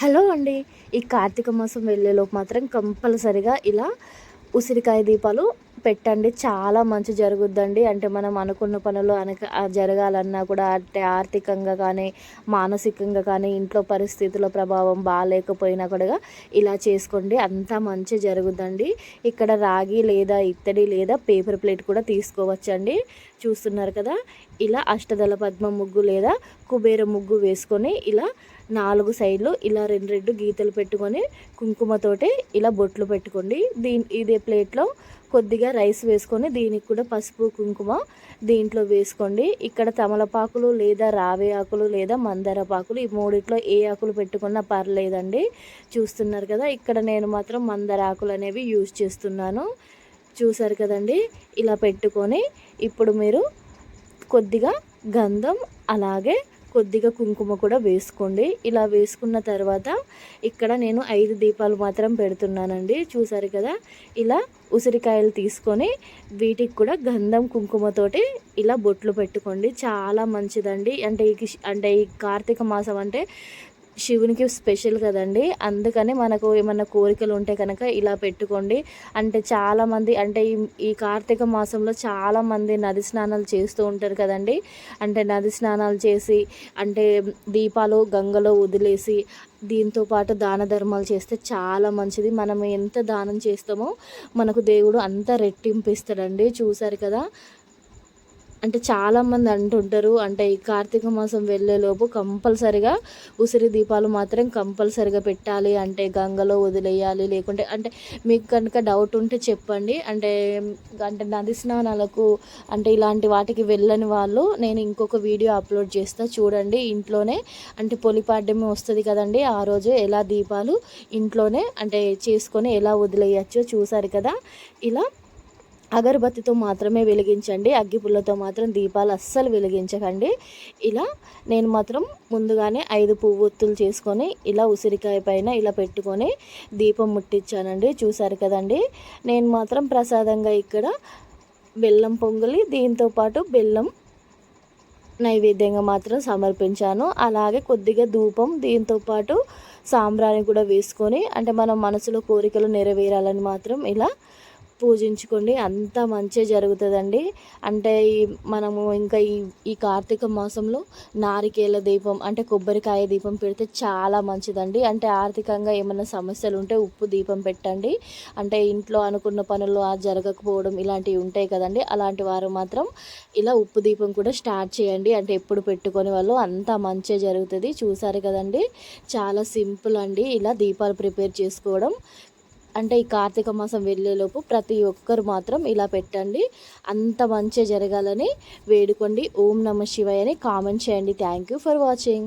Hello అండి. ఈ కార్తీక మాసం వెళ్ళేలోపు మాత్రం కంపల్సరిగా ఇలా ఉసిరికాయ దీపాలు పెట్టండి. చాలా మంచి జరుగుద్దండి. అంటే మనం అనుకున్న పనులు అనక జరగాలన్నా కూడా అంటే ఆర్థికంగా కానీ మానసికంగా కానీ ఇంట్లో పరిస్థితుల ప్రభావం బాగాలేకపోయినా కూడా ఇలా చేసుకోండి. అంతా మంచి జరుగుద్దండి. ఇక్కడ రాగి లేదా ఇత్తడి లేదా పేపర్ ప్లేట్ కూడా తీసుకోవచ్చండి. చూస్తున్నారు కదా? ఇలా అష్టదళ పద్మ ముగ్గు లేదా కుబేర ముగ్గు వేసుకొని ఇలా నాలుగు సైడ్లు ఇలా రెండు రెండు గీతలు పెట్టుకొని కుంకుమతోటే ఇలా బొట్లు పెట్టుకోండి. దీని ఇదే ప్లేట్లో కొద్దిగా రైస్ వేసుకొని దీనికి కూడా పసుపు కుంకుమ దీంట్లో వేసుకోండి. ఇక్కడ తమలపాకులు లేదా రావే ఆకులు లేదా మందార పాకులు ఈ మూడిట్లో ఏ ఆకులు పెట్టుకున్నా పర్లేదండి. చూస్తున్నారు కదా ఇక్కడ నేను మాత్రం మందార ఆకులు అనేవి యూజ్ చేస్తున్నాను. చూసారు కదండి? ఇలా పెట్టుకొని ఇప్పుడు మీరు కొద్దిగా గంధం అలాగే కొద్దిగా కుంకుమ కూడా వేసుకోండి. ఇలా వేసుకున్న తర్వాత ఇక్కడ నేను ఐదు దీపాలు మాత్రం పెడుతున్నానండి. చూసారు కదా? ఇలా ఉసిరికాయలు తీసుకొని వీటికి కూడా గంధం కుంకుమతోటి ఇలా బొట్లు పెట్టుకోండి. చాలా మంచిదండి. అంటే ఈ అంటే ఈ కార్తీక మాసం అంటే శివునికి స్పెషల్ కదండి. అందుకని మనకు ఏమన్నా కోరికలు ఉంటే కనుక ఇలా పెట్టుకోండి. అంటే చాలామంది అంటే ఈ ఈ కార్తీక మాసంలో చాలామంది నది స్నానాలు చేస్తూ ఉంటారు కదండి. అంటే నది స్నానాలు చేసి అంటే దీపాలు గంగలో వదిలేసి దీంతో పాటు దాన ధర్మాలు చేస్తే చాలా మంచిది. మనం ఎంత దానం చేస్తామో మనకు దేవుడు అంత రెట్టింపు ఇస్తాడండి. చూసారు కదా? అంటే చాలామంది అంటుంటారు. అంటే ఈ కార్తీక మాసం వెళ్ళేలోపు కంపల్సరిగా ఉసిరి దీపాలు మాత్రం కంపల్సరిగా పెట్టాలి. అంటే గంగలో వదిలేయాలి. లేకుంటే అంటే మీకు కనుక డౌట్ ఉంటే చెప్పండి. అంటే అంటే నది స్నానాలకు అంటే ఇలాంటి వాటికి వెళ్ళని వాళ్ళు నేను ఇంకొక వీడియో అప్లోడ్ చేస్తా. చూడండి ఇంట్లోనే అంటే పొలిపాడ్యమే వస్తుంది కదండి. ఆ రోజు ఎలా దీపాలు ఇంట్లోనే అంటే చేసుకొని ఎలా వదిలేయచ్చో చూసారు కదా. ఇలా అగరబత్తితో మాత్రమే వెలిగించండి అగ్గిపుల్లతో మాత్రం దీపాలు అస్సలు వెలిగించకండి. ఇలా నేను మాత్రం ముందుగానే ఐదు పువ్వొత్తులు చేసుకొని ఇలా ఉసిరికాయ పైన ఇలా పెట్టుకొని దీపం ముట్టించానండి. చూసారు కదండి? నేను మాత్రం ప్రసాదంగా ఇక్కడ బెల్లం పొంగలి దీంతోపాటు బెల్లం నైవేద్యంగా మాత్రం సమర్పించాను. అలాగే కొద్దిగా ధూపం దీంతోపాటు సాంబ్రాన్ని కూడా వేసుకొని అంటే మనం మనసులో కోరికలు నెరవేరాలని మాత్రం ఇలా పూజించుకోండి. అంత మంచి జరుగుతుందండి. అంటే మనము ఇంకా ఈ ఈ కార్తీక మాసంలో నారికేల దీపం అంటే కొబ్బరికాయ దీపం పెడితే చాలా మంచిదండి. అంటే ఆర్థికంగా ఏమైనా సమస్యలు ఉంటే ఉప్పు దీపం పెట్టండి. అంటే ఇంట్లో అనుకున్న పనులు అది జరగకపోవడం ఇలాంటివి ఉంటాయి కదండి. అలాంటి వారు మాత్రం ఇలా ఉప్పు దీపం కూడా స్టార్ట్ చేయండి. అంటే ఎప్పుడు పెట్టుకొని వాళ్ళు అంత మంచిగా జరుగుతుంది. చూసారు కదండి? చాలా సింపుల్ అండి. ఇలా దీపాలు ప్రిపేర్ చేసుకోవడం. అంటే ఈ కార్తీక మాసం వెళ్ళేలోపు ప్రతి ఒక్కరు మాత్రం ఇలా పెట్టండి. అంత మంచి జరగాలని వేడుకోండి. ఓం నమ శివాయ అని కామెంట్ చేయండి. Thank you for watching